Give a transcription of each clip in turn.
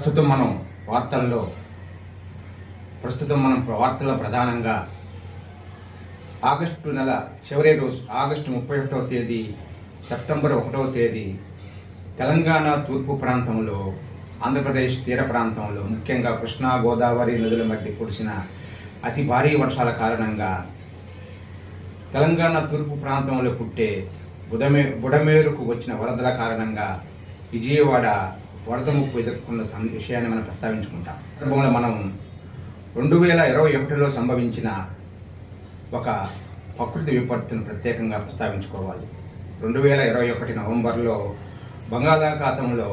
ప్రస్తుతం మనం వార్తల్లో ప్రస్తుతం మనం వార్తల్లో ప్రధానంగా ఆగస్టు నెల చివరి రోజు ఆగస్టు ముప్పై ఒకటవ తేదీ సెప్టెంబర్ ఒకటవ తేదీ తెలంగాణ తూర్పు ప్రాంతంలో ఆంధ్రప్రదేశ్ తీర ప్రాంతంలో ముఖ్యంగా కృష్ణా గోదావరి నదుల మధ్య కురిసిన అతి భారీ వర్షాల కారణంగా తెలంగాణ తూర్పు ప్రాంతంలో పుట్టే బుడమే బుడమేరుకు వచ్చిన వరదల కారణంగా విజయవాడ వరద ముప్పు ఎదుర్కొన్న విషయాన్ని మనం ప్రస్తావించుకుంటాం. సందర్భంలో మనం రెండు వేల ఇరవై ఒకటిలో సంభవించిన ఒక ప్రకృతి విపత్తును ప్రత్యేకంగా ప్రస్తావించుకోవాలి. రెండు వేల ఇరవై ఒకటి నవంబర్లో బంగాళాఖాతంలో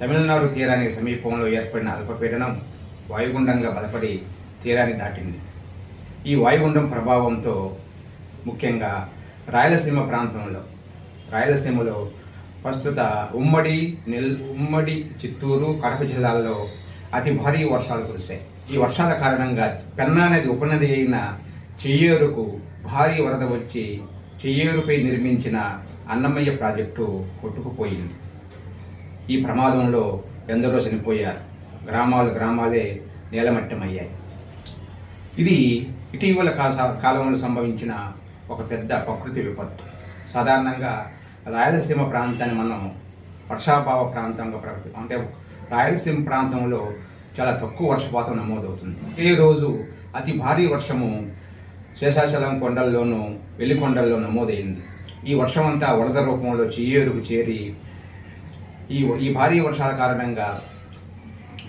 తమిళనాడు తీరానికి సమీపంలో ఏర్పడిన అల్పపీడనం వాయుగుండంగా బలపడి తీరాన్ని దాటింది. ఈ వాయుగుండం ప్రభావంతో ముఖ్యంగా రాయలసీమ ప్రాంతంలో రాయలసీమలో ప్రస్తుత ఉమ్మడి నెల్ ఉమ్మడి చిత్తూరు కడప జిల్లాల్లో అతి భారీ వర్షాలు కురిశాయి. ఈ వర్షాల కారణంగా పెన్నా నది ఉపనది అయిన చెయ్యేరుకు భారీ వరద వచ్చి చెయ్యేరుపై నిర్మించిన అన్నమయ్య ప్రాజెక్టు కొట్టుకుపోయింది. ఈ ప్రమాదంలో ఎందరో చనిపోయారు. గ్రామాలు గ్రామాలే నేలమట్టమయ్యాయి. ఇది ఇటీవల కాలంలో సంభవించిన ఒక పెద్ద ప్రకృతి విపత్తు. సాధారణంగా రాయలసీమ ప్రాంతాన్ని మనం వర్షాభావ ప్రాంతంగా ప్రకటి అంటే రాయలసీమ ప్రాంతంలో చాలా తక్కువ వర్షపాతం నమోదవుతుంది. ఈ రోజు అతి భారీ వర్షము శేషాచలం కొండల్లోనూ వెల్లికొండల్లో నమోదైంది. ఈ వర్షం అంతా వరద రూపంలో చెయ్యేరుకు చేరి ఈ ఈ భారీ వర్షాల కారణంగా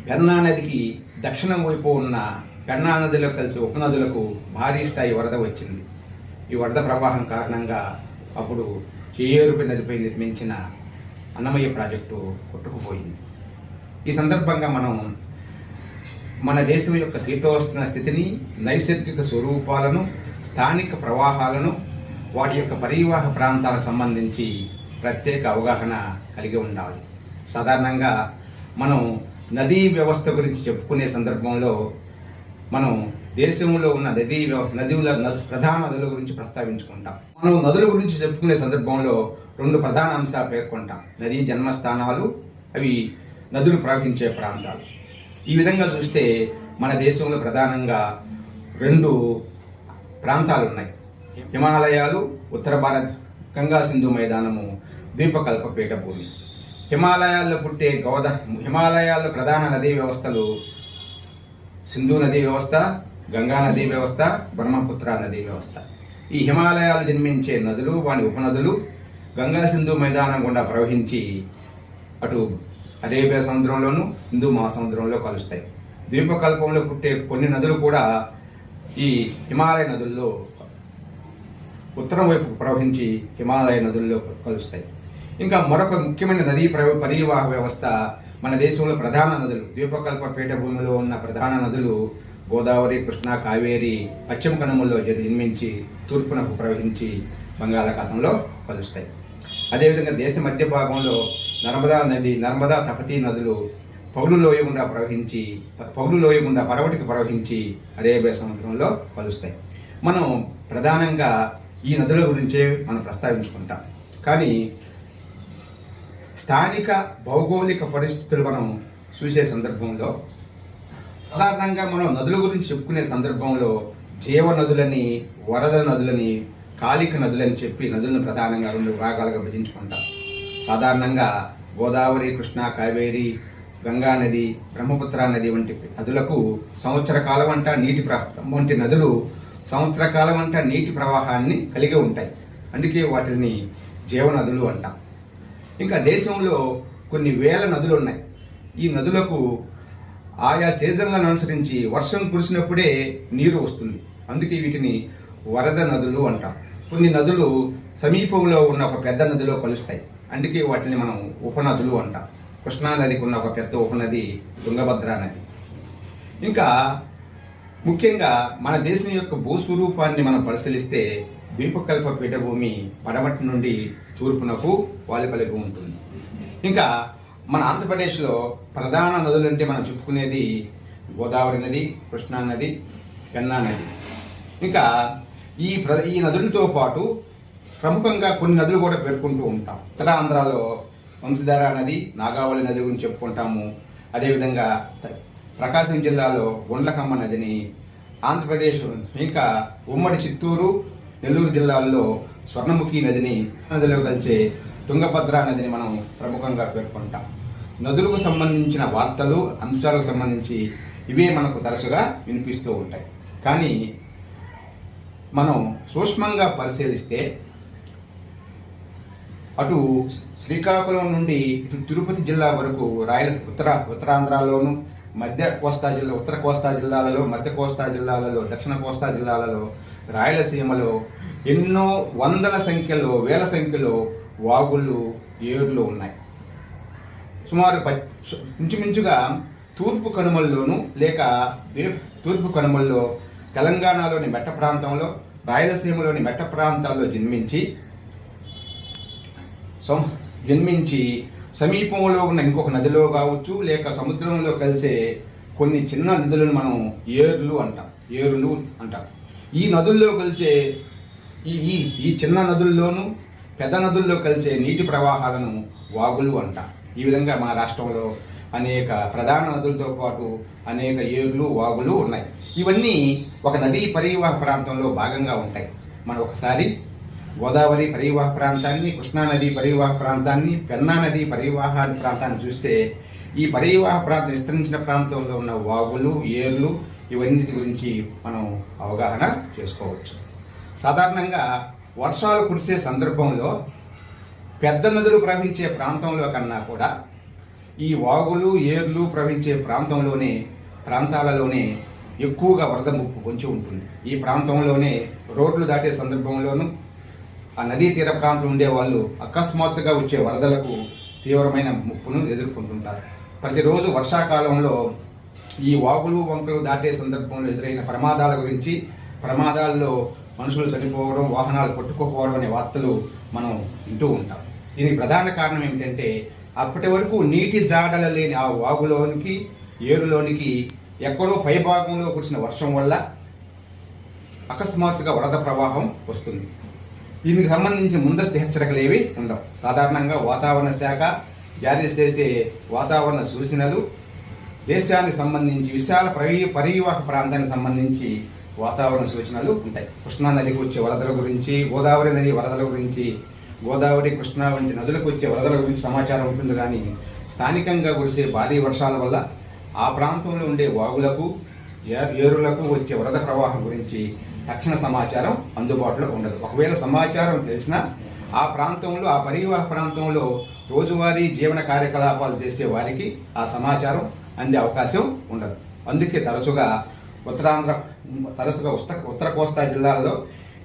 పెన్నా నదికి దక్షిణం వైపు ఉన్న పెన్నా నదిలో కలిసి ఉపనదులకు భారీ స్థాయి వరద వచ్చింది. ఈ వరద ప్రవాహం కారణంగా అప్పుడు చేయేరుపై నదిపై నిర్మించిన అన్నమయ్య ప్రాజెక్టు కొట్టుకుపోయింది. ఈ సందర్భంగా మనం మన దేశం యొక్క శీతోష్ణ స్థితిని నైసర్గిక స్వరూపాలను స్థానిక ప్రవాహాలను వాటి యొక్క పరివాహ ప్రాంతాలకు సంబంధించి ప్రత్యేక అవగాహన కలిగి ఉండాలి. సాధారణంగా మనం నదీ వ్యవస్థ గురించి చెప్పుకునే సందర్భంలో మనం దేశంలో ఉన్న నదీ వ్యవ- నదుల న- ప్రధాన నదుల గురించి ప్రస్తావించుకుంటాం. మనం నదుల గురించి చెప్పుకునే సందర్భంలో రెండు ప్రధాన అంశాలు పేర్కొంటాం. నదీ జన్మస్థానాలు అవి నదులు ప్రవహించే ప్రాంతాలు. ఈ విధంగా చూస్తే మన దేశంలో ప్రధానంగా రెండు ప్రాంతాలు ఉన్నాయి హిమాలయాలు ఉత్తర భారత్ గంగా సింధు మైదానము ద్వీపకల్ప పీఠభూమి. హిమాలయాల్లో పుట్టే గోద హిమాలయాల్లో ప్రధాన నదీ వ్యవస్థలు సింధు నదీ వ్యవస్థ గంగా నదీ వ్యవస్థ బ్రహ్మపుత్ర నదీ వ్యవస్థ. ఈ హిమాలయాలు జన్మించే నదులు వాని ఉపనదులు గంగా సింధు మైదానం గుండా ప్రవహించి అటు అరేబియా సముద్రంలోను హిందూ మహాసముద్రంలో కలుస్తాయి. ద్వీపకల్పంలో పుట్టే కొన్ని నదులు కూడా ఈ హిమాలయ నదుల్లో ఉత్తరం వైపు ప్రవహించి హిమాలయ నదుల్లో కలుస్తాయి. ఇంకా మరొక ముఖ్యమైన నదీ ప్ర- పరివాహ వ్యవస్థ మన దేశంలో ప్రధాన నదులు. ద్వీపకల్ప పీఠభూమిలో ఉన్న ప్రధాన నదులు గోదావరి కృష్ణా కావేరి పశ్చిమ కనుమల్లో జన్మించి తూర్పునకు ప్రవహించి బంగాళాఖాతంలో కలుస్తాయి అదేవిధంగా దేశ మధ్య భాగంలో నర్మదా నది నర్మదా తపతి నదులు పౌలు లోయ గుండా ప్రవహించి పౌలు లోయ గుండా పరవటికి ప్రవహించి అరేబియా సముద్రంలో కలుస్తాయి మనం ప్రధానంగా ఈ నదుల గురించే మనం ప్రస్తావించుకుంటాం. కానీ స్థానిక భౌగోళిక పరిస్థితులు మనం చూసే సందర్భంలో సాధారణంగా మనం నదుల గురించి చెప్పుకునే సందర్భంలో జీవ నదులని వరద నదులని కాళిక నదులని చెప్పి నదులను ప్రధానంగా రెండు భాగాలుగా విభజించుకుంటాం. సాధారణంగా గోదావరి కృష్ణా కావేరి గంగా నది బ్రహ్మపుత్ర నది వంటి నదులకు సంవత్సర కాలం అంట నీటి ప్ర వంటి నదులు సంవత్సర కాలం అంట నీటి ప్రవాహాన్ని కలిగి ఉంటాయి. అందుకే వాటిని జీవనదులు అంటాం. ఇంకా దేశంలో కొన్ని వేల నదులు ఉన్నాయి. ఈ నదులకు ఆయా సీజన్లను అనుసరించి వర్షం కురిసినప్పుడే నీరు వస్తుంది. అందుకే వీటిని వరద నదులు అంటాం కొన్ని నదులు సమీపంలో ఉన్న ఒక పెద్ద నదిలో కలుస్తాయి. అందుకే వాటిని మనం ఉపనదులు అంటాం. కృష్ణానదికి ఉన్న ఒక పెద్ద ఉపనది తుంగభద్ర నది. ఇంకా ముఖ్యంగా మన దేశం యొక్క భూస్వరూపాన్ని మనం పరిశీలిస్తే ద్వీపకల్ప పీఠభూమి పడమటి నుండి తూర్పునకు వాలి ఉంటుంది. ఇంకా మన ఆంధ్రప్రదేశ్లో ప్రధాన నదులు అంటే మనం చెప్పుకునేది గోదావరి నది కృష్ణా నది పెన్నా నది. ఇంకా ఈ ప్ర ఈ నదులతో పాటు ప్రముఖంగా కొన్ని నదులు కూడా పేర్కొంటూ ఉంటాం. ఉత్తర ఆంధ్రాలో వంశధార నది నాగావళి నది గురించి చెప్పుకుంటాము. అదేవిధంగా ప్రకాశం జిల్లాలో గుండ్లకమ్మ నదిని ఆంధ్రప్రదేశ్ ఇంకా ఉమ్మడి చిత్తూరు నెల్లూరు జిల్లాల్లో స్వర్ణముఖి నదిని నదిలో కలిసే తుంగభద్ర నదిని మనం ప్రముఖంగా పేర్కొంటాం. నదులకు సంబంధించిన వార్తలు అంశాలకు సంబంధించి ఇవే మనకు తరచుగా వినిపిస్తూ ఉంటాయి. కానీ మనం సూక్ష్మంగా పరిశీలిస్తే అటు శ్రీకాకుళం నుండి ఇటు తిరుపతి జిల్లా వరకు రాయల ఉత్తర ఉత్తరాంధ్రలోను మధ్య కోస్తా జిల్లా ఉత్తర కోస్తా జిల్లాలలో మధ్య కోస్తా జిల్లాలలో దక్షిణ కోస్తా జిల్లాలలో రాయలసీమలో ఎన్నో వందల సంఖ్యలో వేల సంఖ్యలో వాగుళ్ళు ఏర్లు ఉన్నాయి. సుమారు ప- ఇంచుమించుగా తూర్పు కనుమల్లోను లేక తూర్పు కనుమల్లో తెలంగాణలోని మెట్ట ప్రాంతంలో రాయలసీమలోని మెట్ట ప్రాంతాల్లో జన్మించి సం- జన్మించి సమీపంలో ఉన్న ఇంకొక నదిలో కావచ్చు లేక సముద్రంలో కలిసే కొన్ని చిన్న నదులను మనం ఏర్లు అంటాం ఏరులు అంటాం. ఈ నదుల్లో కలిసే ఈ ఈ ఈ చిన్న నదుల్లోనూ పెద్ద నదుల్లో కలిసే నీటి ప్రవాహాలను వాగులు అంటాం. ఈ విధంగా మా రాష్ట్రంలో అనేక ప్రధాన నదులతో పాటు అనేక ఏళ్ళు వాగులు ఉన్నాయి. ఇవన్నీ ఒక నదీ పరివాహ ప్రాంతంలో భాగంగా ఉంటాయి. మనం ఒకసారి గోదావరి పరివాహ ప్రాంతాన్ని కృష్ణానది పరివాహ ప్రాంతాన్ని పెన్నా నది పరివాహ ప్రాంతాన్ని చూస్తే ఈ పరివాహ ప్రాంతం విస్తరించిన ప్రాంతంలో ఉన్న వాగులు ఏర్లు ఇవన్నిటి గురించి మనం అవగాహన చేసుకోవచ్చు. సాధారణంగా వర్షాలు కురిసే సందర్భంలో పెద్ద నదులు ప్రవహించే ప్రాంతంలో కన్నా కూడా ఈ వాగులు ఏర్లు ప్రవహించే ప్రాంతంలోనే ప్రాంతాలలోనే ఎక్కువగా వరద ముప్పు పొంచి ఉంటుంది. ఈ ప్రాంతంలోనే రోడ్లు దాటే సందర్భంలోనూ ఆ నదీ తీర ప్రాంతం ఉండే వాళ్ళు అకస్మాత్తుగా వచ్చే వరదలకు తీవ్రమైన ముప్పును ఎదుర్కొంటుంటారు. ప్రతిరోజు వర్షాకాలంలో ఈ వాగులు వంకలు దాటే సందర్భంలో ఎదురైన ప్రమాదాల గురించి ప్రమాదాల్లో మనుషులు చనిపోవడం వాహనాలు కొట్టుకోపోవడం అనే వార్తలు మనం వింటూ ఉంటాం. దీనికి ప్రధాన కారణం ఏంటంటే అప్పటి వరకు నీటి జాడల లేని ఆ వాగులోనికి ఏరులోనికి ఎక్కడో పైభాగంలో కురిసిన వర్షం వల్ల అకస్మాత్తుగా వరద ప్రవాహం వస్తుంది. దీనికి సంబంధించి ముందస్తు హెచ్చరికలు ఏవి ఉండవు. సాధారణంగా వాతావరణ శాఖ జారీ చేసే వాతావరణ సూచనలు దేశానికి సంబంధించి విశాల పరి పరివాహక ప్రాంతానికి సంబంధించి వాతావరణ సూచనలు ఉంటాయి. కృష్ణా నదికి వచ్చే వరదల గురించి గోదావరి నది వరదల గురించి గోదావరి కృష్ణా వంటి నదులకు వచ్చే వరదల గురించి సమాచారం ఉంటుంది కానీ స్థానికంగా కురిసే భారీ వర్షాల వల్ల ఆ ప్రాంతంలో ఉండే వాగులకు ఏరులకు వచ్చే వరద ప్రవాహం గురించి తక్షణ సమాచారం అందుబాటులో ఉండదు. ఒకవేళ సమాచారం తెలిసినా ఆ ప్రాంతంలో ఆ పరివాహ ప్రాంతంలో రోజువారీ జీవన కార్యకలాపాలు చేసే వారికి ఆ సమాచారం అందే అవకాశం ఉండదు. అందుకే తరచుగా ఉత్తరాంధ్ర తరచుగా ఉత్తర ఉత్తర కోస్తా జిల్లాల్లో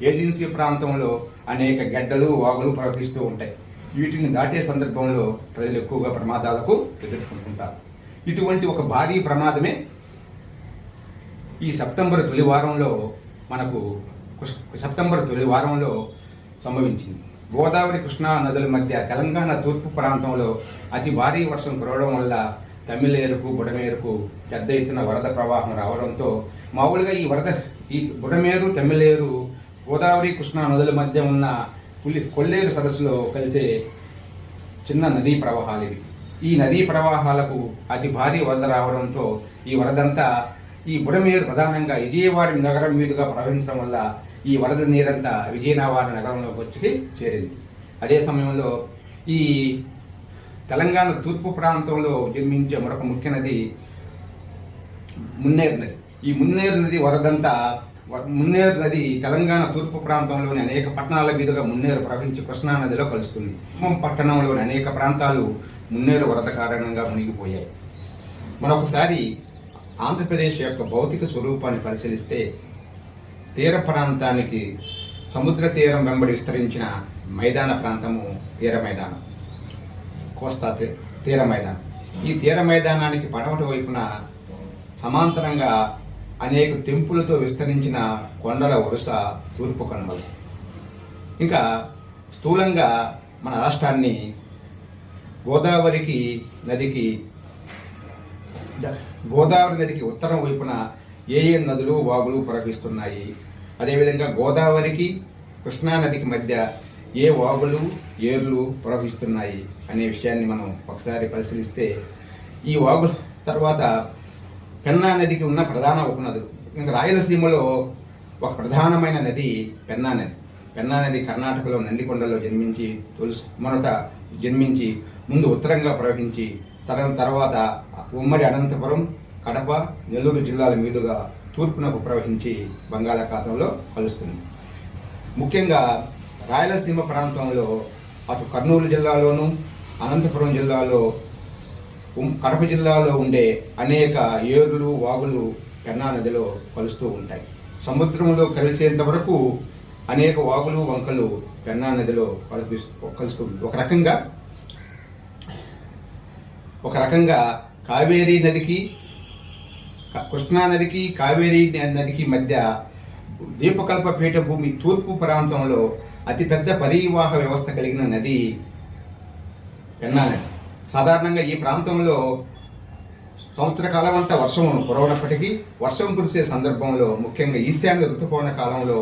ఏజెన్సీ ప్రాంతంలో అనేక గడ్డలు వాగులు ప్రవహిస్తూ ఉంటాయి. వీటిని దాటే సందర్భంలో ప్రజలు ఎక్కువగా ప్రమాదాలకు ఎదుర్కొంటుంటారు. ఇటువంటి ఒక భారీ ప్రమాదమే ఈ సెప్టెంబర్ తొలి వారంలో మనకు సెప్టెంబర్ తొలి వారంలో సంభవించింది. గోదావరి కృష్ణా నదుల మధ్య తెలంగాణ తూర్పు ప్రాంతంలో అతి భారీ వర్షం కురవడం వల్ల తమిళేరుకు బుడమేరుకు పెద్ద ఎత్తున వరద ప్రవాహం రావడంతో మామూలుగా ఈ వరద ఈ బుడమేరు తమిళేరు గోదావరి కృష్ణా నదుల మధ్య ఉన్న పులి కొల్లేరు సరస్సులో కలిసే చిన్న నదీ ప్రవాహాలు ఇవి. ఈ నదీ ప్రవాహాలకు అతి భారీ వరద రావడంతో ఈ వరదంతా ఈ బుడమేరు ప్రధానంగా విజయవాడ నగరం మీదుగా ప్రవహించడం వల్ల ఈ వరద నీరంతా విజయనగర నగరంలోకి వచ్చి చేరింది. అదే సమయంలో ఈ తెలంగాణ తూర్పు ప్రాంతంలో జన్మించే మరొక ముఖ్య నది మున్నేరు నది. ఈ మున్నేరు నది వరదంతా మున్నేరు నది తెలంగాణ తూర్పు ప్రాంతంలోని అనేక పట్టణాల మీదుగా మున్నేరు ప్రవహించి కృష్ణా నదిలో కలుస్తుంది. ఖమ్మం పట్టణంలోని అనేక ప్రాంతాలు మున్నేరు వరద కారణంగా మునిగిపోయాయి. మరొకసారి ఆంధ్రప్రదేశ్ యొక్క భౌతిక స్వరూపాన్ని పరిశీలిస్తే తీర ప్రాంతానికి సముద్ర తీరం వెంబడి విస్తరించిన మైదాన ప్రాంతము తీర మైదానం. కోస్తా తీ- తీర మైదానం. ఈ తీర మైదానానికి పడమటి వైపున సమాంతరంగా అనేక తెంపులతో విస్తరించిన కొండల వరుస తూర్పు కనుమలు. ఇంకా స్థూలంగా మన రాష్ట్రాన్ని గోదావరికి నదికి గోదావరి నదికి ఉత్తరం వైపున ఏ ఏ నదులు వాగులు ప్రవహిస్తున్నాయి. అదేవిధంగా గోదావరికి కృష్ణా నదికి మధ్య ఏ వాగులు ఏర్లు ప్రవహిస్తున్నాయి అనే విషయాన్ని మనం ఒకసారి పరిశీలిస్తే ఈ వాగులు తర్వాత పెన్నా నదికి ఉన్న ప్రధాన ఉపనదులు. ఇంకా రాయలసీమలో ఒక ప్రధానమైన నది పెన్నా నది. పెన్నా నది కర్ణాటకలో నందికొండలో జన్మించి తొలుసు మొదట జన్మించి ముందు ఉత్తరంగా ప్రవహించి తర తర్వాత ఉమ్మడి అనంతపురం కడప నెల్లూరు జిల్లాల మీదుగా తూర్పునకు ప్రవహించి బంగాళాఖాతంలో కలుస్తుంది. ముఖ్యంగా రాయలసీమ ప్రాంతంలో అటు కర్నూలు జిల్లాలోను అనంతపురం జిల్లాలో కడప జిల్లాలో ఉండే అనేక ఏరులు వాగులు పెన్నా నదిలో కలుస్తూ ఉంటాయి సముద్రంలో కలిసేంత వరకు అనేక వాగులు వంకలు పెన్నా నదిలో కలుపిస్తూ కలుస్తూ ఉంటాయి. ఒక రకంగా ఒక రకంగా కావేరీ నదికి కృష్ణా నదికి కావేరీ నదికి మధ్య దీపకల్ప పీఠభూమి తూర్పు ప్రాంతంలో అతిపెద్ద పరివాహ వ్యవస్థ కలిగిన నది పెన్నా నది సాధారణంగా ఈ ప్రాంతంలో సంవత్సర కాలం అంతా వర్షం కురవనప్పటికీ వర్షం కురిసే సందర్భంలో ముఖ్యంగా ఈశాన్య ఋతుపవన కాలంలో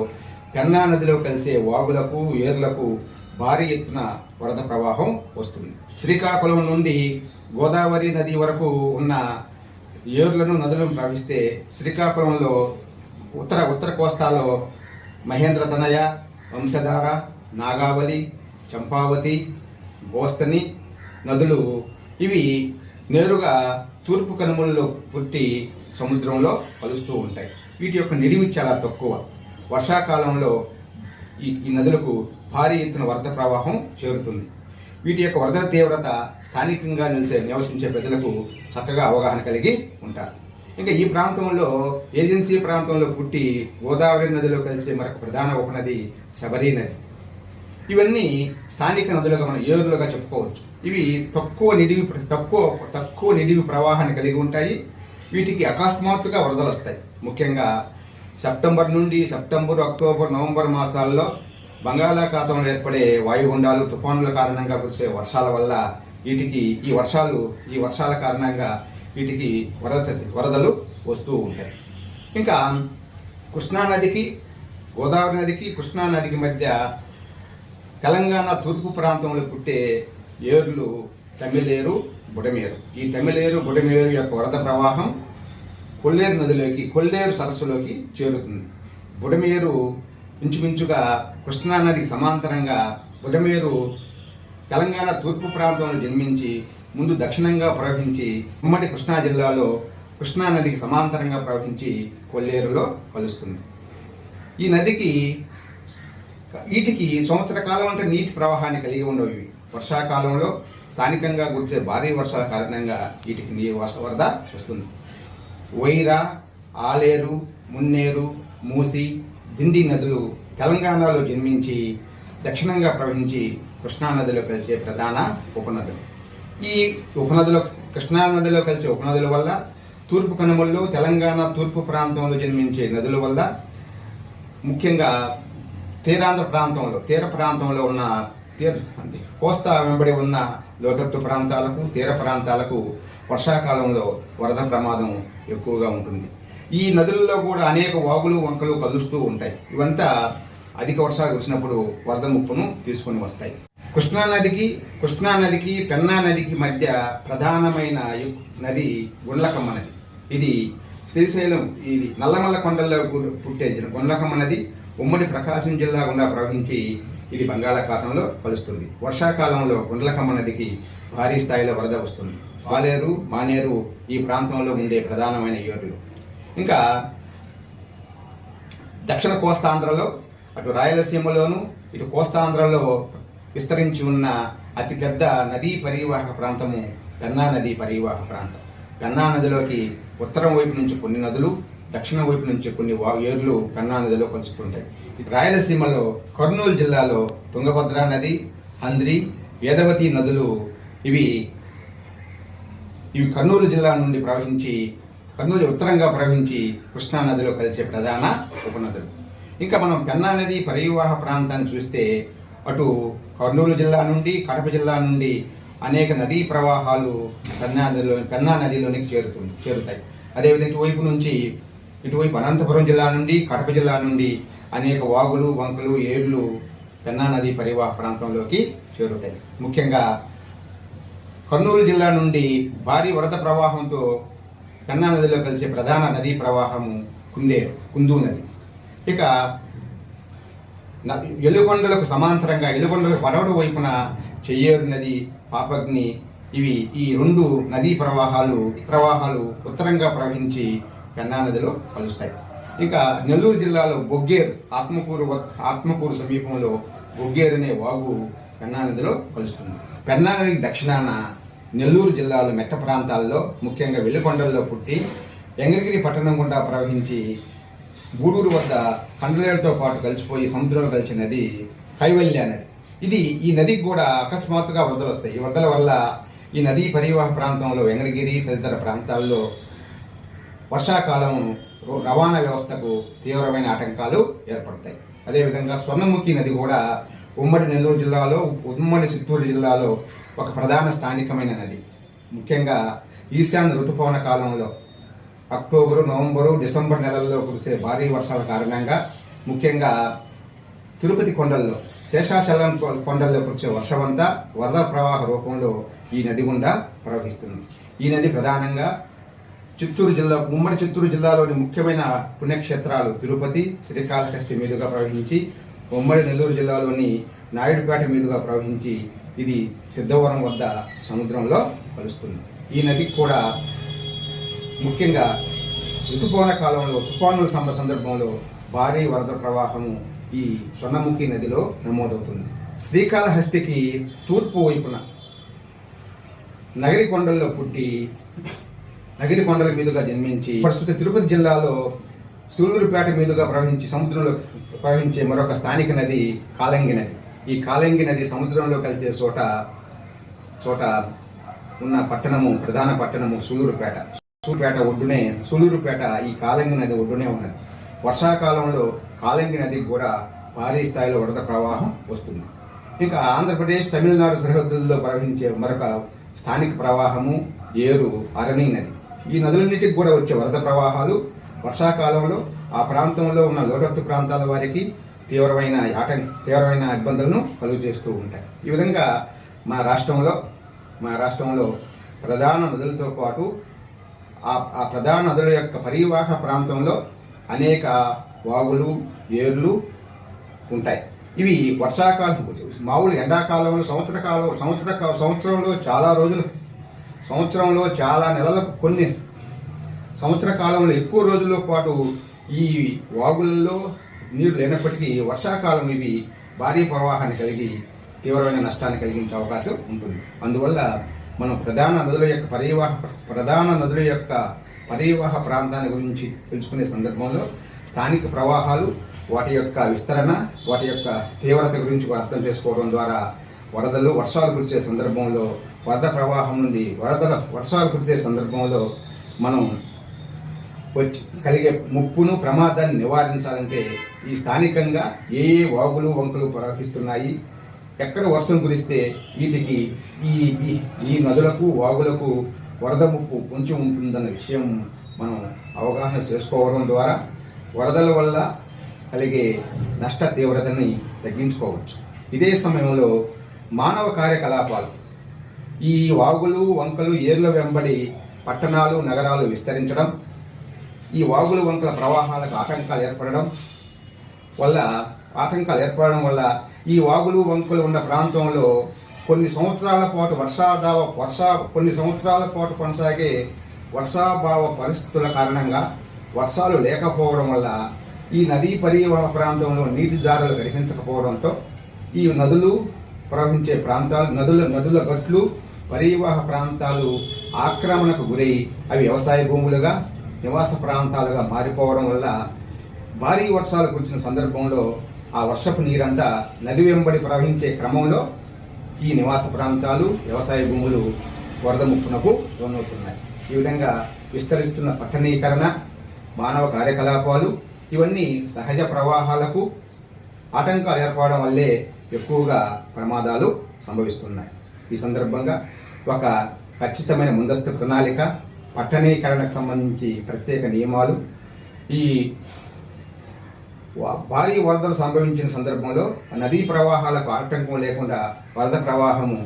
పెన్నా నదిలో కలిసే వాగులకు ఏర్లకు భారీ ఎత్తున వరద ప్రవాహం వస్తుంది. శ్రీకాకుళం నుండి గోదావరి నది వరకు ఉన్న ఏర్లను నదులను ప్రవహిస్తే శ్రీకాకుళంలో ఉత్తర ఉత్తర కోస్తాలో మహేంద్ర తనయ వంశధార నాగావళి చంపావతి గోస్తని నదులు. ఇవి నేరుగా తూర్పు కనుమలలో పుట్టి సముద్రంలో కలుస్తూ ఉంటాయి. వీటి యొక్క నిడివి చాలా తక్కువ. వర్షాకాలంలో ఈ ఈ నదులకు భారీ ఎత్తున వరద ప్రవాహం చేరుతుంది. వీటి యొక్క వరద తీవ్రత స్థానికంగా నిలిచే నివసించే ప్రజలకు చక్కగా అవగాహన కలిగి ఉంటారు. ఇంకా ఈ ప్రాంతంలో ఏజెన్సీ ప్రాంతంలో పుట్టి గోదావరి నదిలో కలిసే మరొక ప్రధాన ఉపనది శబరి నది. ఇవన్నీ స్థానిక నదులుగా మనం ఏరులుగా చెప్పుకోవచ్చు. ఇవి తక్కువ నిడివి తక్కువ తక్కువ నిడివి ప్రవాహాన్ని కలిగి ఉంటాయి. వీటికి అకస్మాత్తుగా వరదలు వస్తాయి. ముఖ్యంగా సెప్టెంబర్ నుండి సెప్టెంబర్ అక్టోబర్ నవంబర్ మాసాల్లో బంగాళాఖాతంలో ఏర్పడే వాయుగుండాలు తుఫానుల కారణంగా కురిసే వర్షాల వల్ల వీటికి ఈ వర్షాలు ఈ వర్షాల కారణంగా వీటికి వరద వరదలు వస్తూ ఉంటాయి. ఇంకా కృష్ణా నదికి గోదావరి నదికి కృష్ణా నదికి మధ్య తెలంగాణ తూర్పు ప్రాంతంలో పుట్టే ఏరులు తమిళేరు బుడమేరు. ఈ తమిళేరు బుడమేరు యొక్క వరద ప్రవాహం కొల్లేరు నదిలోకి కొల్లేరు సరస్సులోకి చేరుతుంది. బుడమేరు ఇంచుమించుగా కృష్ణా నదికి సమాంతరంగా బుడమేరు తెలంగాణ తూర్పు ప్రాంతంలో జన్మించి ముందు దక్షిణంగా ప్రవహించి ఉమ్మడి కృష్ణా జిల్లాలో కృష్ణా నదికి సమాంతరంగా ప్రవహించి కొల్లేరులో కలుస్తుంది. ఈ నదికి వీటికి సంవత్సర కాలం అంటే నీటి ప్రవాహాన్ని కలిగి ఉండవు ఇవి. వర్షాకాలంలో స్థానికంగా కురిసే భారీ వర్షాల కారణంగా వీటికి నీ వర్ష వరద వస్తుంది. వైరా ఆలేరు మున్నేరు మూసి దిండి నదులు తెలంగాణలో జన్మించి దక్షిణంగా ప్రవహించి కృష్ణా నదిలో కలిసే ప్రధాన ఉపనదులు. ఈ ఉపనదుల కృష్ణా నదిలో కలిసే ఉపనదుల వల్ల తూర్పు కనుమల్లో తెలంగాణ తూర్పు ప్రాంతంలో జన్మించే నదుల వల్ల ముఖ్యంగా తీరాంధ్ర ప్రాంతంలో తీర ప్రాంతంలో ఉన్న తీర కోస్తా వెంబడి ఉన్న లోతట్టు ప్రాంతాలకు తీర ప్రాంతాలకు వర్షాకాలంలో వరద ప్రమాదం ఎక్కువగా ఉంటుంది. ఈ నదులలో కూడా అనేక వాగులు వంకలు కలుస్తూ ఉంటాయి. ఇవంతా అధిక వర్షాలు కురిసినప్పుడు వరద ముప్పును తీసుకొని వస్తాయి. కృష్ణా నదికి కృష్ణా నదికి పెన్నా నదికి మధ్య ప్రధానమైన యు- నది గుండ్లకమ్మ నది. ఇది శ్రీశైలం ఇది నల్లమల్ల కొండల్లో పుట్టే గుండ్లకమ్మ నది ఉమ్మడి ప్రకాశం జిల్లా గుండా ప్రవహించి ఇది బంగాళాఖాతంలో కలుస్తుంది. వర్షాకాలంలో గుండ్లకమ్మ నదికి భారీ స్థాయిలో వరద వస్తుంది. పాలేరు మానేరు ఈ ప్రాంతంలో ఉండే ప్రధానమైన యోటులు ఇంకా దక్షిణ కోస్తాంధ్రలో అటు రాయలసీమలోను ఇటు కోస్తాంధ్రలో విస్తరించి ఉన్న అతిపెద్ద నదీ పరివాహక ప్రాంతము పెన్నా నదీ పరివాహక ప్రాంతం. పెన్నా నదిలోకి ఉత్తరం వైపు నుంచి కొన్ని నదులు దక్షిణ వైపు నుంచి కొన్ని ఏర్లు పెన్నా నదిలో కలుస్తుంటాయి. రాయలసీమలో కర్నూలు జిల్లాలో తుంగభద్ర నది హంద్రి వేదవతి నదులు ఇవి ఇవి కర్నూలు జిల్లా నుండి ప్రవహించి కర్నూలు ఉత్తరంగా ప్రవహించి కృష్ణా నదిలో కలిసే ప్రధాన ఉపనదులు. ఇంకా మనం పెన్నా నది పరివాహ ప్రాంతాన్ని చూస్తే అటు కర్నూలు జిల్లా నుండి కడప జిల్లా నుండి అనేక నదీ ప్రవాహాలు పెన్నా నదిలో పెన్నా నదిలోనికి చేరుతు చేరుతాయి. అదేవిధంగా వైపు నుంచి ఇటువైపు అనంతపురం జిల్లా నుండి కడప జిల్లా నుండి అనేక వాగులు వంకలు ఏడ్లు పెన్నా నది పరివాహ ప్రాంతంలోకి చేరుతాయి. ముఖ్యంగా కర్నూలు జిల్లా నుండి భారీ వరద ప్రవాహంతో పెన్నా నదిలో కలిసే ప్రధాన నదీ ప్రవాహము కుందే కుందు నది. ఇక ఎల్లుగొండలకు ఎలుగొండలకు సమాంతరంగా ఎలుగొండలకు పడవడు వైపున చెయ్యేరు నది పాపగ్ని ఇవి ఈ రెండు నదీ ప్రవాహాలు ప్రవాహాలు ఉత్తరంగా ప్రవహించి పెన్నా నదిలో కలుస్తాయి. ఇంకా నెల్లూరు జిల్లాలో బొగ్గేరు ఆత్మకూరు ఆత్మకూరు సమీపంలో బొగ్గేరు అనే వాగు పెన్నా నదిలో కలుస్తుంది. పెన్నా నదికి దక్షిణాన నెల్లూరు జిల్లాలో మెట్ట ప్రాంతాల్లో ముఖ్యంగా వెల్లికొండల్లో పుట్టి ఎంగగిరి పట్టణం గుండా ప్రవహించి గూడూరు వద్ద కండలేరుతో పాటు కలిసిపోయి సముద్రంలో కలిసిన నది కైవల్య నది. ఇది ఈ నదికి కూడా అకస్మాత్తుగా వరదలు వస్తాయి. ఈ వరదల వల్ల ఈ నదీ పరివాహ ప్రాంతంలో వెంకటగిరి తదితర ప్రాంతాల్లో వర్షాకాలం రో- రవాణా వ్యవస్థకు తీవ్రమైన ఆటంకాలు ఏర్పడతాయి. అదేవిధంగా స్వర్ణముఖి నది కూడా ఉమ్మడి నెల్లూరు జిల్లాలో ఉమ్మడి చిత్తూరు జిల్లాలో ఒక ప్రధాన స్థానికమైన నది. ముఖ్యంగా ఈశాన్య ఋతుపవన కాలంలో అక్టోబరు నవంబరు డిసెంబర్ నెలల్లో కురిసే భారీ వర్షాల కారణంగా ముఖ్యంగా తిరుపతి కొండల్లో శేషాచలం కొ- కొండల్లో కురిసే వర్షమంతా వరద ప్రవాహ రూపంలో ఈ నది గుండా ప్రవహిస్తుంది. ఈ నది ప్రధానంగా చిత్తూరు జిల్లా ఉమ్మడి చిత్తూరు జిల్లాలోని ముఖ్యమైన పుణ్యక్షేత్రాలు తిరుపతి శ్రీకాళహస్తి మీదుగా ప్రవహించి ఉమ్మడి నెల్లూరు జిల్లాలోని నాయుడుపేట మీదుగా ప్రవహించి ఇది సిద్ధవరం వద్ద సముద్రంలో కలుస్తుంది. ఈ నదికి కూడా ముఖ్యంగా ఋతుపవన కాలంలో తుఫానుల సంబ సందర్భంలో భారీ వరద ప్రవాహము ఈ స్వర్ణముఖి నదిలో నమోదవుతుంది. శ్రీకాళహస్తికి తూర్పు వైపున నగరి కొండల్లో పుట్టి అగిరి కొండల మీదుగా జన్మించి ప్రస్తుత తిరుపతి జిల్లాలో సూలూరుపేట మీదుగా ప్రవహించి సముద్రంలో ప్రవహించే మరొక స్థానిక నది కాలంగి నది. ఈ కాలంగి నది సముద్రంలో కలిసే చోట చోట ఉన్న పట్టణము ప్రధాన పట్టణము సూలూరుపేట సూలూరుపేట ఒడ్డునే సూలూరుపేట ఈ కాలంగి నది ఒడ్డునే ఉన్నది. వర్షాకాలంలో కాలంగి నదికి కూడా భారీ స్థాయిలో వరద ప్రవాహం వస్తుంది. ఇంకా ఆంధ్రప్రదేశ్ తమిళనాడు సరిహద్దుల్లో ప్రవహించే మరొక స్థానిక ప్రవాహము ఏరు అరణి నది. ఈ నదులన్నిటికి కూడా వచ్చే వరద ప్రవాహాలు వర్షాకాలంలో ఆ ప్రాంతంలో ఉన్న లోటత్తు ప్రాంతాల వారికి తీవ్రమైన ఆట తీవ్రమైన ఇబ్బందులను కలుగు చేస్తూ ఉంటాయి. ఈ విధంగా మా రాష్ట్రంలో మా రాష్ట్రంలో ప్రధాన నదులతో పాటు ఆ ఆ ప్రధాన నదుల యొక్క పరివాహ ప్రాంతంలో అనేక వాగులు ఏర్లు ఉంటాయి. ఇవి వర్షాకాలం మామూలు ఎండాకాలంలో సంవత్సర కాలం సంవత్సర సంవత్సరంలో చాలా రోజులు సంవత్సరంలో చాలా నెలలకు కొన్ని సంవత్సర కాలంలో ఎక్కువ రోజుల పాటు ఈ వాగులలో నీరు లేనప్పటికీ వర్షాకాలం ఇవి భారీ ప్రవాహాన్ని కలిగి తీవ్రమైన నష్టాన్ని కలిగించే అవకాశం ఉంటుంది. అందువల్ల మనం ప్రధాన నదుల యొక్క పరివాహ ప్రధాన నదుల యొక్క పరివాహ ప్రాంతాన్ని గురించి తెలుసుకునే సందర్భంలో స్థానిక ప్రవాహాలు వాటి యొక్క విస్తరణ వాటి యొక్క తీవ్రత గురించి అర్థం చేసుకోవడం ద్వారా వరదలు వర్షాలు కురిసే సందర్భంలో వరద ప్రవాహం నుండి వరదల వర్షాలు కురిసే సందర్భంలో మనం వచ్చి కలిగే ముప్పును ప్రమాదాన్ని నివారించాలంటే ఈ స్థానికంగా ఏ ఏ వాగులు వంకలు ప్రవహిస్తున్నాయి ఎక్కడ వర్షం కురిస్తే వీటికి ఈ ఈ- ఈ నదులకు వాగులకు వరద ముప్పు కొంచెం ఉంటుందన్న విషయం మనం అవగాహన చేసుకోవడం ద్వారా వరదల వల్ల కలిగే నష్ట తీవ్రతని తగ్గించుకోవచ్చు. ఇదే సమయంలో మానవ కార్యకలాపాలు ఈ వాగులు వంకలు ఏర్ల వెంబడి పట్టణాలు నగరాలు విస్తరించడం ఈ వాగులు వంకల ప్రవాహాలకు ఆటంకాలు ఏర్పడడం వల్ల ఆటంకాలు ఏర్పడడం వల్ల ఈ వాగులు వంకలు ఉన్న ప్రాంతంలో కొన్ని సంవత్సరాల పాటు వర్షాభావ వర్ష కొన్ని సంవత్సరాల పాటు కొనసాగే వర్షాభావ పరిస్థితుల కారణంగా వర్షాలు లేకపోవడం వల్ల ఈ నదీ పరివాహ ప్రాంతంలో నీటి దారులు కనిపించకపోవడంతో ఈ నదులు ప్రవహించే ప్రాంతాలు నదుల నదుల గట్లు పరివాహ ప్రాంతాలు ఆక్రమణకు గురై అవి వ్యవసాయ భూములుగా నివాస ప్రాంతాలుగా మారిపోవడం వల్ల భారీ వర్షాలు కురిసిన సందర్భంలో ఆ వర్షపు నీరంతా నది వెంబడి ప్రవహించే క్రమంలో ఈ నివాస ప్రాంతాలు వ్యవసాయ భూములు వరద ముప్పునకు లోనవుతున్నాయి. ఈ విధంగా విస్తరిస్తున్న పట్టణీకరణ మానవ కార్యకలాపాలు ఇవన్నీ సహజ ప్రవాహాలకు ఆటంకాలు ఏర్పడడం వల్లే ఎక్కువగా ప్రమాదాలు సంభవిస్తున్నాయి. ఈ సందర్భంగా ఒక ఖచ్చితమైన ముందస్తు ప్రణాళిక పట్టణీకరణకు సంబంధించి ప్రత్యేక నియమాలు. ఈ భారీ వరదలు సంభవించిన సందర్భంలో నదీ ప్రవాహాలకు ఆటంకం లేకుండా వరద ప్రవాహము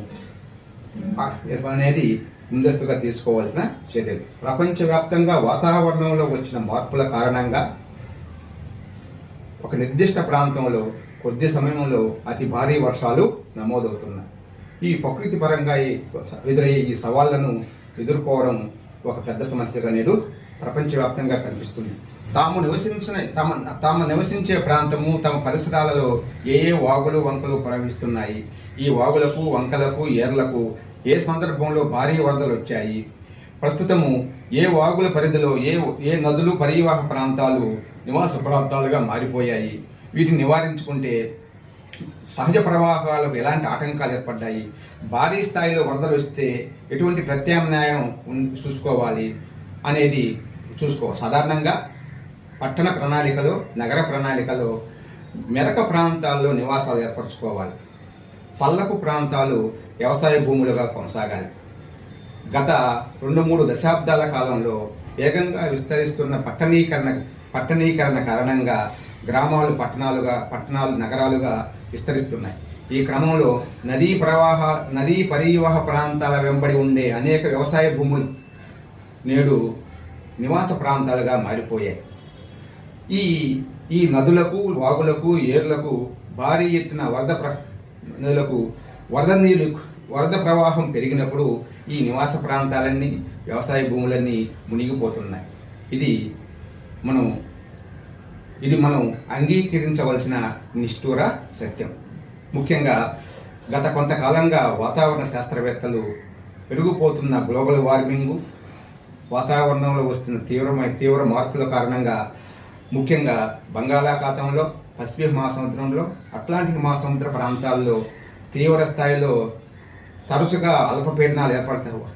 అనేది ముందస్తుగా తీసుకోవాల్సిన చర్యలు. ప్రపంచవ్యాప్తంగా వాతావరణంలో వచ్చిన మార్పుల కారణంగా ఒక నిర్దిష్ట ప్రాంతంలో కొద్ది సమయంలో అతి భారీ వర్షాలు నమోదవుతున్నాయి. ఈ ప్రకృతి పరంగా ఈ ఎదురయ్యే ఈ సవాళ్ళను ఎదుర్కోవడం ఒక పెద్ద సమస్యగా నేడు ప్రపంచవ్యాప్తంగా కనిపిస్తుంది. తాము నివసించిన తమ తాము నివసించే ప్రాంతము తమ పరిసరాలలో ఏ ఏ వాగులు వంకలు ప్రవహిస్తున్నాయి? ఈ వాగులకు వంకలకు ఏర్లకు ఏ సందర్భంలో భారీ వరదలు వచ్చాయి? ప్రస్తుతము ఏ వాగుల పరిధిలో ఏ ఏ నదులు పరివాహ ప్రాంతాలు నివాస ప్రాంతాలుగా మారిపోయాయి? వీటిని నివారించుకుంటే సహజ ప్రవాహాలకు ఎలాంటి ఆటంకాలు ఏర్పడ్డాయి? భారీ స్థాయిలో వరదలు వస్తే ఎటువంటి ప్రత్యామ్నాయం చూసుకోవాలి అనేది చూసుకోవాలి సాధారణంగా పట్టణ ప్రణాళికలో నగర ప్రణాళికలో మెరక ప్రాంతాల్లో నివాసాలు ఏర్పరచుకోవాలి. పల్లపు ప్రాంతాలు వ్యవసాయ భూములుగా కొనసాగాలి. గత రెండు మూడు దశాబ్దాల కాలంలో వేగంగా విస్తరిస్తున్న పట్టణీకరణ పట్టణీకరణ కారణంగా గ్రామాలు పట్టణాలుగా పట్టణాలు నగరాలుగా విస్తరిస్తున్నాయి. ఈ క్రమంలో నదీ ప్రవాహ నదీ పరివాహ ప్రాంతాల వెంబడి ఉండే అనేక వ్యవసాయ భూములు నేడు నివాస ప్రాంతాలుగా మారిపోయాయి. ఈ ఈ నదులకు వాగులకు ఏర్లకు భారీ ఎత్తున వరద ప్ర నదులకు వరద నీరు వరద ప్రవాహం పెరిగినప్పుడు ఈ నివాస ప్రాంతాలన్నీ వ్యవసాయ భూములన్నీ మునిగిపోతున్నాయి. ఇది మనం ఇది మనం అంగీకరించవలసిన నిష్ఠూర సత్యం. ముఖ్యంగా గత కొంతకాలంగా వాతావరణ శాస్త్రవేత్తలు పెరిగిపోతున్న గ్లోబల్ వార్మింగు వాతావరణంలో వస్తున్న తీవ్రమైన తీవ్ర మార్పుల కారణంగా ముఖ్యంగా బంగాళాఖాతంలో పసిఫిక్ మహాసముద్రంలో అట్లాంటిక్ మహాసముద్ర ప్రాంతాల్లో తీవ్ర స్థాయిలో తరచుగా అల్పపీడనాలు ఏర్పడతాయి.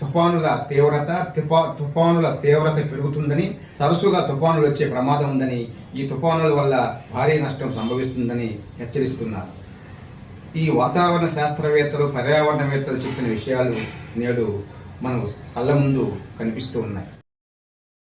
తుఫానుల తీవ్రత తుఫానుల తీవ్రత పెరుగుతుందని తరచుగా తుఫానులు వచ్చే ప్రమాదం ఉందని ఈ తుఫానుల వల్ల భారీ నష్టం సంభవిస్తుందని హెచ్చరిస్తున్నారు. ఈ వాతావరణ శాస్త్రవేత్తలు పర్యావరణవేత్తలు చెప్పిన విషయాలు నేడు మనకు కళ్ళ ముందు కనిపిస్తూ ఉన్నాయి.